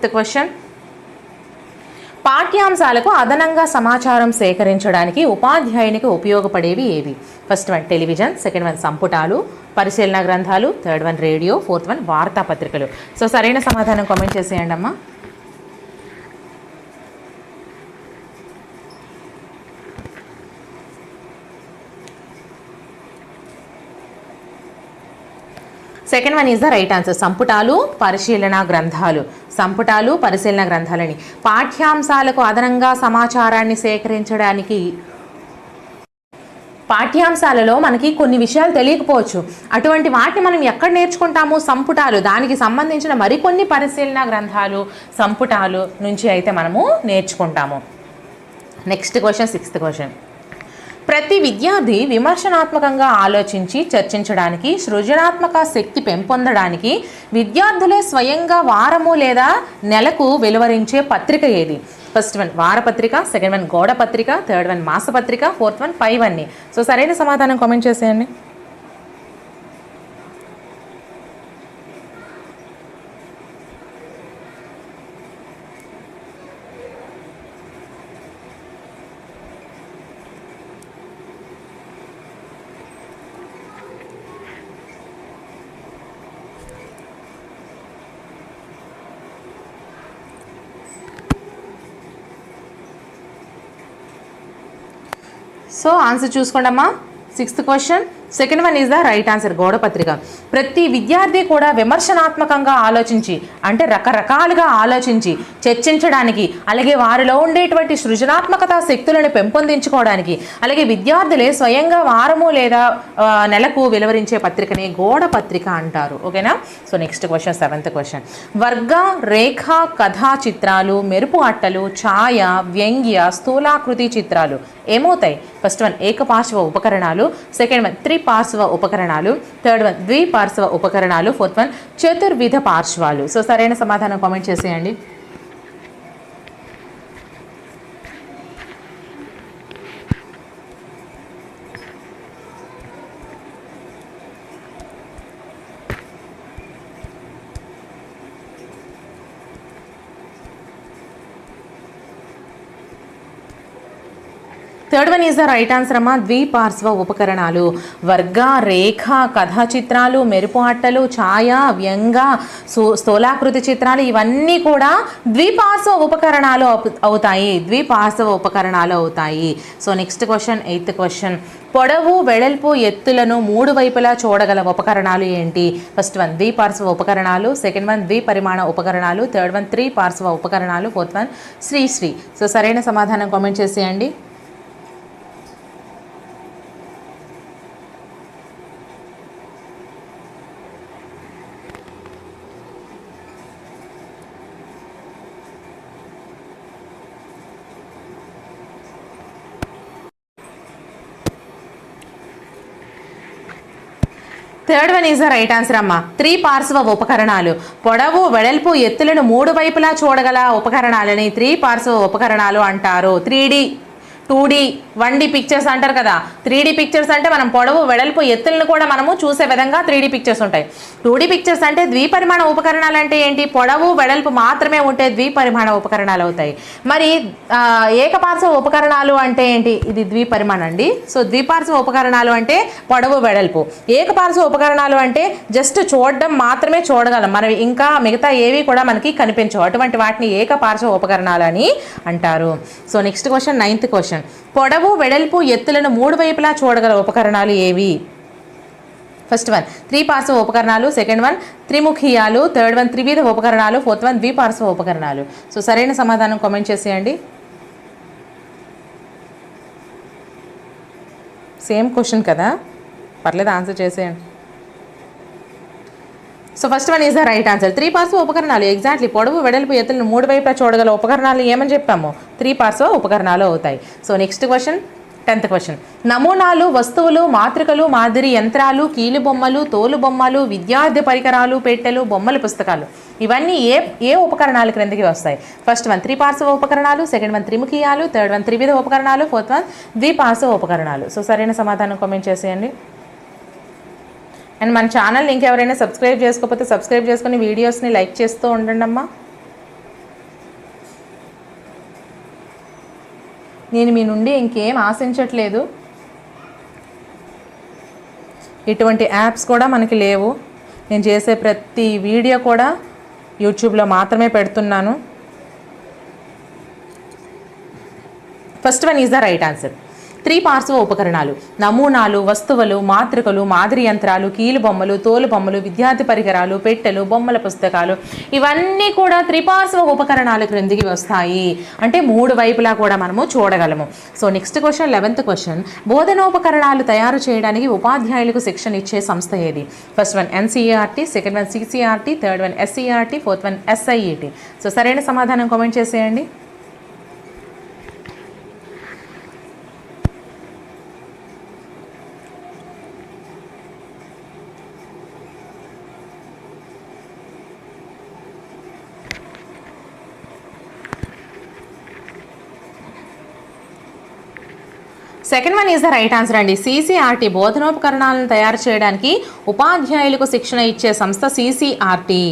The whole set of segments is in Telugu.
Fifth question. పాఠ్యాంశాలకు అదనంగా సమాచారం సేకరించడానికి ఉపాధ్యాయునికి ఉపయోగపడేవి ఏవి? First one television second one సంపుటాలు. పరిశీలన గ్రంథాలు. Third one radio fourth one వార్తాపత్రికలు. సో సరైన సమాధానం కామెంట్ చేసేయండి అమ్మా. Second one is the right answer సంపుటాలు పరిశీలన గ్రంథాలు. సంపుటాలు పరిశీలన గ్రంథాలని. పాఠ్యాంశాలకు అదనంగా సమాచారాన్ని సేకరించడానికి పాఠ్యాంశాలలో మనకి కొన్ని విషయాలు తెలియకపోవచ్చు. అటువంటి వాటిని మనం ఎక్కడ నేర్చుకుంటాము? సంపుటాలు. దానికి సంబంధించిన మరికొన్ని పరిశీలన గ్రంథాలు సంపుటాలు నుంచి అయితే మనము నేర్చుకుంటాము. నెక్స్ట్ క్వశ్చన్ సిక్స్త్ క్వశ్చన్ ప్రతి విద్యార్థి విమర్శనాత్మకంగా ఆలోచించి చర్చించడానికి సృజనాత్మక శక్తి పెంపొందడానికి విద్యార్థులే స్వయంగా వారము లేదా నెలకు వెలువరించే పత్రిక ఏది? ఫస్ట్ వన్ వారపత్రిక సెకండ్ వన్ గోడ పత్రిక థర్డ్ వన్ మాసపత్రిక ఫోర్త్ వన్ ఫైవ్ అన్ని సో సరైన సమాధానం కామెంట్ చేసేయండి. సో ఆన్సర్ చూసుకోండి అమ్మా sixth question second one is the right answer గోడపత్రిక ప్రతి విద్యార్థి కూడా విమర్శనాత్మకంగా ఆలోచించి అంటే రకరకాలుగా ఆలోచించి చర్చించడానికి అలాగే వారిలో ఉండేటువంటి సృజనాత్మకత శక్తులను పెంపొందించుకోవడానికి అలాగే విద్యార్థులే స్వయంగా వారము లేదా నెలకు వెలువరించే పత్రికని గోడ పత్రిక అంటారు. ఓకేనా? So next question seventh question వర్గ రేఖ కథా చిత్రాలు మెరుపు అట్టలు ఛాయ వ్యంగ్య స్థూలాకృతి చిత్రాలు. ఏమవుతాయి? ఫస్ట్ వన్ ఏకపార్శ్వ ఉపకరణాలు. సెకండ్ వన్ త్రిపార్శ్వ ఉపకరణాలు. థర్డ్ వన్ ద్విపార్శ్వ ఉపకరణాలు. ఫోర్త్ వన్ చతుర్విధ పార్శ్వాలు. సో సరైన సమాధానం కామెంట్ చేసేయండి. Third one is the right answer అమ్మా. ద్విపార్శ్వ ఉపకరణాలు వర్గ రేఖ కథా చిత్రాలు మెరుపు అట్టలు ఛాయ వ్యంగ స్థూలాకృతి చిత్రాలు ఇవన్నీ కూడా ద్విపార్శ్వ ఉపకరణాలు అవు- అవుతాయి. ద్విపార్శ్వ ఉపకరణాలు అవుతాయి. So next question eighth question పొడవు వెడల్పు ఎత్తులను మూడు వైపులా చూడగల ఉపకరణాలు ఏంటి? ఫస్ట్ వన్ ద్విపార్శ్వ ఉపకరణాలు. సెకండ్ వన్ ద్విపరిమాణ ఉపకరణాలు. థర్డ్ వన్ త్రీ పార్శ్వ ఉపకరణాలు ఫోర్త్ వన్ శ్రీశ్రీ సో సరైన సమాధానం కామెంట్ చేసేయండి. Third one is the right answer అమ్మ. త్రీ పార్శ్వ ఉపకరణాలు. పొడవు వెడల్పు ఎత్తులను మూడు వైపులా చూడగల ఉపకరణాలని త్రీ పార్శ్వ ఉపకరణాలు అంటారు. Three D two D one D pictures అంటారు కదా. త్రీ డి పిక్చర్స్ అంటే మనం పొడవు వెడల్పు ఎత్తులను కూడా మనము చూసే విధంగా త్రీ డి పిక్చర్స్ ఉంటాయి. టూ డి పిక్చర్స్ అంటే ద్విపరిమాణ ఉపకరణాలు అంటే ఏంటి? పొడవు వెడల్పు మాత్రమే ఉంటే ద్విపరిమాణ ఉపకరణాలు అవుతాయి. మరి ఏకపార్శ్వ ఉపకరణాలు అంటే ఏంటి? ఇది ద్విపరిమాణ అండి. సో ద్విపార్శ్వ ఉపకరణాలు అంటే పొడవు వెడల్పు. ఏకపార్శ్వ ఉపకరణాలు అంటే జస్ట్ చూడడం మాత్రమే చూడగలం. మనం ఇంకా మిగతా ఏవి కూడా మనకి కనిపించవు. అటువంటి వాటిని ఏకపార్శ్వ ఉపకరణాలు అని అంటారు. So next question ninth question పొడవు వెడల్పు ఎత్తులను మూడు వైపులా చూడగల ఉపకరణాలు ఏవి? ఫస్ట్ వన్ త్రిపార్శ్వ ఉపకరణాలు. సెకండ్ వన్ త్రిముఖీయాలు. థర్డ్ వన్ త్రివిధ ఉపకరణాలు. ఫోర్త్ వన్ ద్విపార్శ్వ ఉపకరణాలు. సో సరైన సమాధానం కామెంట్ చేసేయండి. సేమ్ క్వశ్చన్ కదా? పర్లేదు ఆన్సర్ చేసేయండి. So first one is the right answer three పార్శ్వ ఉపకరణాలు. ఎగ్జాక్ట్లీ పొడవు వెడల్పు ఎత్తులను మూడు వైపులా చూడగల ఉపకరణాలు ఏమని చెప్పాము? త్రీ పార్శ్వ ఉపకరణాలు అవుతాయి. So next question tenth question నమూనాలు వస్తువులు మాతృకలు మాదిరి యంత్రాలు కీలు బొమ్మలు తోలు బొమ్మలు విద్యార్థి పరికరాలు పెట్టెలు బొమ్మల పుస్తకాలు. ఇవన్నీ ఏ ఏ ఉపకరణాల క్రిందకి వస్తాయి? ఫస్ట్ వన్ త్రిపార్శ్వ ఉపకరణాలు. సెకండ్ వన్ త్రిముఖీయాలు. థర్డ్ వన్ త్రివిధ ఉపకరణాలు. ఫోర్త్ వన్ ద్విపార్శ్వ ఉపకరణాలు. సో సరైన సమాధానం కామెంట్ చేసేయండి. అండ్ మన ఛానల్ ఇంకెవరైనా సబ్స్క్రైబ్ చేసుకోకపోతే సబ్స్క్రైబ్ చేసుకుని వీడియోస్ని లైక్ చేస్తూ ఉండండి అమ్మా నేను మీ నుండి ఇంకేం ఆశించట్లేదు. ఇటువంటి యాప్స్ కూడా మనకి లేవు. నేను చేసే ప్రతి వీడియో కూడా యూట్యూబ్లో మాత్రమే పెడుతున్నాను. First one is the right answer. త్రిపార్శ్వ ఉపకరణాలు. నమూనాలు వస్తువులు మాతృకలు మాదిరి యంత్రాలు కీలు బొమ్మలు తోలు బొమ్మలు విద్యార్థి పరికరాలు పెట్టెలు బొమ్మల పుస్తకాలు ఇవన్నీ కూడా త్రిపార్శ్వ ఉపకరణాల క్రిందికి వస్తాయి. అంటే మూడు వైపులా కూడా మనము చూడగలము. So next question eleventh question బోధనోపకరణాలు తయారు చేయడానికి ఉపాధ్యాయులకు శిక్షణ ఇచ్చే సంస్థ ఏది? First one NCERT second one CCRT third one SCERT fourth one SIET so సరైన సమాధానం కామెంట్ చేసేయండి. Second one is the right answer అండి. సీసీఆర్టీ బోధనోపకరణాలను తయారు చేయడానికి ఉపాధ్యాయులకు శిక్షణ ఇచ్చే సంస్థ సీసీఆర్టీ.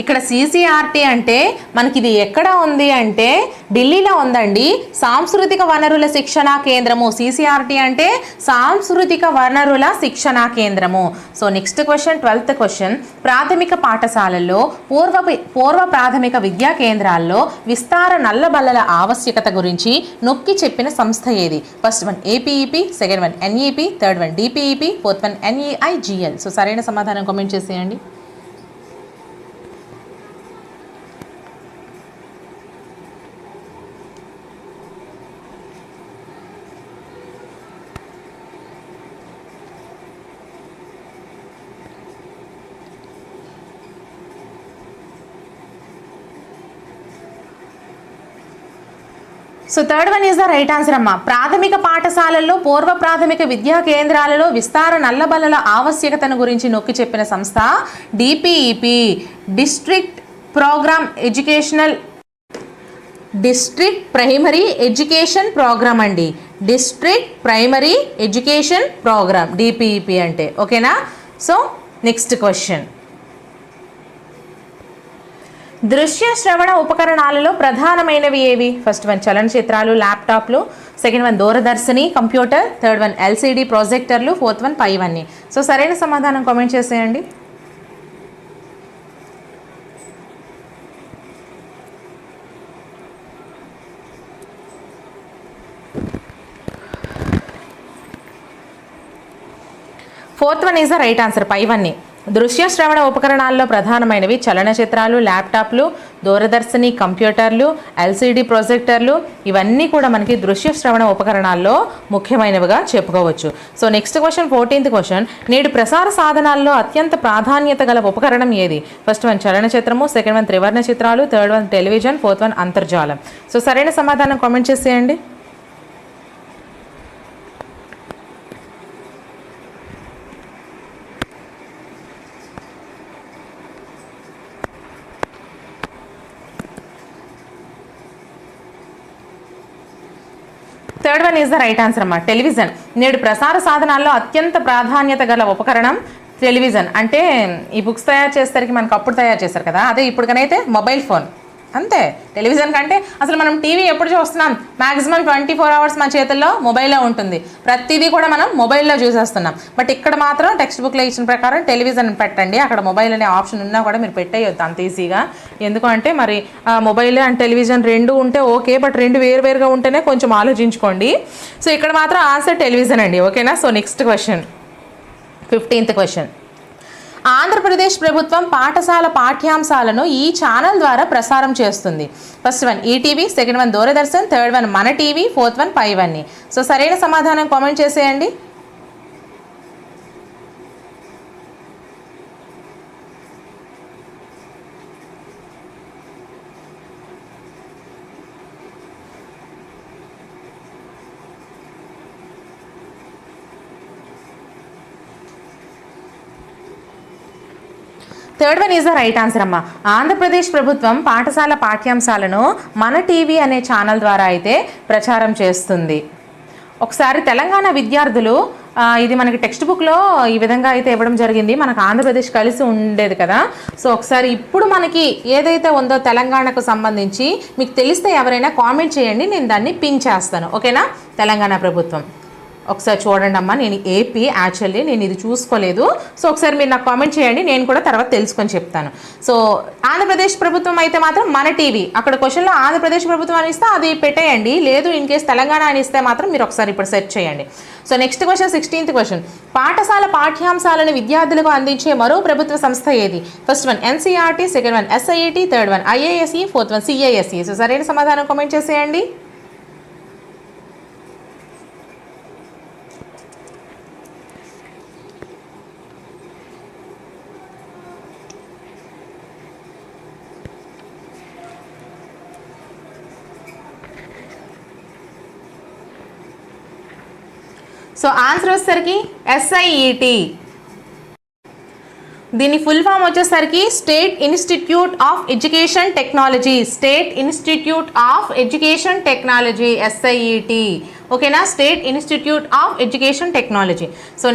ఇక్కడ సీసీఆర్టీ అంటే మనకి ఇది ఎక్కడ ఉంది అంటే ఢిల్లీలో ఉందండి. సాంస్కృతిక వనరుల శిక్షణా కేంద్రము. సీసీఆర్టీ అంటే సాంస్కృతిక వనరుల శిక్షణా కేంద్రము. So next question twelfth question ప్రాథమిక పాఠశాలల్లో పూర్వ పూర్వ ప్రాథమిక విద్యా కేంద్రాల్లో విస్తార నల్లబల్లల ఆవశ్యకత గురించి నొక్కి చెప్పిన సంస్థ ఏది? First one APEP second one NEP third one DPEP fourth one NEIGL so సరైన సమాధానం కామెంట్ చేసేయండి. So third one is the right answer అమ్మ. ప్రాథమిక పాఠశాలల్లో పూర్వ ప్రాథమిక విద్యా కేంద్రాలలో విస్తార నల్లబల్లల ఆవశ్యకతను గురించి నొక్కి చెప్పిన సంస్థ DPEP district programme educational district primary education programme అండి. District primary education programme DPEP అంటే. ఓకేనా సో నెక్స్ట్ క్వశ్చన్ దృశ్య శ్రవణ ఉపకరణాలలో ప్రధానమైనవి ఏవి? ఫస్ట్ వన్ చలనచిత్రాలు ల్యాప్టాప్లు సెకండ్ వన్ దూరదర్శిని కంప్యూటర్ థర్డ్ వన్ ఎల్సిడి ప్రాజెక్టర్లు ఫోర్త్ వన్ పైవన్నీ సో సరైన సమాధానం కామెంట్ చేసేయండి. Fourth one is the right answer పై వన్ని. దృశ్య శ్రవణ ఉపకరణాల్లో ప్రధానమైనవి చలనచిత్రాలు ల్యాప్టాప్లు దూరదర్శిని కంప్యూటర్లు ఎల్సిడి ప్రొజెక్టర్లు. ఇవన్నీ కూడా మనకి దృశ్య శ్రవణ ఉపకరణాల్లో ముఖ్యమైనవిగా చెప్పుకోవచ్చు. So next question fourteenth question. నేడు ప్రసార సాధనాల్లో అత్యంత ప్రాధాన్యత గల ఉపకరణం ఏది? ఫస్ట్ వన్ చలనచిత్రము సెకండ్ వన్ త్రివర్ణ చిత్రాలు third one television fourth one అంతర్జాలం. సో సరైన సమాధానం కామెంట్ చేసేయండి. Third one is the right answer అమ్మా టెలివిజన్ నేడు ప్రసార సాధనాల్లో అత్యంత ప్రాధాన్యత గల ఉపకరణం టెలివిజన్ అంటే ఈ బుక్స్ తయారు చేసేసరికి మనకు అప్పుడు తయారు చేశారు కదా. అదే ఇప్పటికనైతే మొబైల్ ఫోన్ అంతే. టెలివిజన్ కంటే అసలు మనం టీవీ ఎప్పుడు చూస్తున్నాం? మ్యాక్సిమం ట్వంటీ ఫోర్ అవర్స్ మన చేతుల్లో మొబైల్లో ఉంటుంది. ప్రతిదీ కూడా మనం మొబైల్లో చూసేస్తున్నాం. బట్ ఇక్కడ మాత్రం టెక్స్ట్ బుక్లో ఇచ్చిన ప్రకారం టెలివిజన్ పెట్టండి. అక్కడ మొబైల్ అనే ఆప్షన్ ఉన్నా కూడా మీరు పెట్టేయొద్దు అంత ఈజీగా. ఎందుకంటే మరి మొబైల్ అండ్ టెలివిజన్ రెండు ఉంటే ఓకే బట్ రెండు వేరు వేరుగా ఉంటేనే కొంచెం ఆలోచించుకోండి. సో ఇక్కడ మాత్రం ఆన్సర్ టెలివిజన్ అండి. ఓకేనా? So next question. Fifteenth question. Andhra Pradesh ప్రభుత్వం పాఠశాల పాఠ్యాంశాలను ఈ ఛానల్ ద్వారా ప్రసారం చేస్తుంది. First one ETV second one Doordarshan third one Mana TV fourth one పై వన్ని సో సరైన సమాధానం కామెంట్ చేసేయండి. Third one is the right answer అమ్మా. ఆంధ్రప్రదేశ్ ప్రభుత్వం పాఠశాల పాఠ్యాంశాలను మన టీవీ అనే ఛానల్ ద్వారా అయితే ప్రచారం చేస్తుంది. ఒకసారి తెలంగాణ విద్యార్థులు ఇది మనకి టెక్స్ట్ బుక్లో ఈ విధంగా అయితే ఇవ్వడం జరిగింది. మనకు ఆంధ్రప్రదేశ్ కలిసి ఉండేది కదా. సో ఒకసారి ఇప్పుడు మనకి ఏదైతే ఉందో తెలంగాణకు సంబంధించి మీకు తెలిస్తే ఎవరైనా కామెంట్ చేయండి. నేను దాన్ని పిన్ చేస్తాను. ఓకేనా? తెలంగాణ ప్రభుత్వం. ఒకసారి చూడండి అమ్మా నేను ఏపీ యాక్చువల్లీ నేను ఇది చూసుకోలేదు. సో ఒకసారి మీరు నాకు కామెంట్ చేయండి నేను కూడా తర్వాత తెలుసుకొని చెప్తాను. సో ఆంధ్రప్రదేశ్ ప్రభుత్వం అయితే మాత్రం మన టీవీ అక్కడ క్వశ్చన్లో ఆంధ్రప్రదేశ్ ప్రభుత్వం అని ఇస్తే అది పెట్టేయండి. లేదు ఇన్ కేస్ తెలంగాణ అని ఇస్తే మాత్రం మీరు ఒకసారి ఇప్పుడు సెర్చ్ చేయండి. So next question sixteenth question పాఠశాల పాఠ్యాంశాలను విద్యార్థులకు అందించే మరో ప్రభుత్వ సంస్థ ఏది? First one NCERT second one SIIT third one IASE fourth one CISE so సరైన సమాధానం కామెంట్ చేసేయండి. సో ఆన్సర్ వచ్చేసరికి ఎస్ఐఈటి దీని ఫుల్ ఫామ్ వచ్చేసరికి state institute of education technology state institute of education technology SIET ఓకేనా state institute of education technology so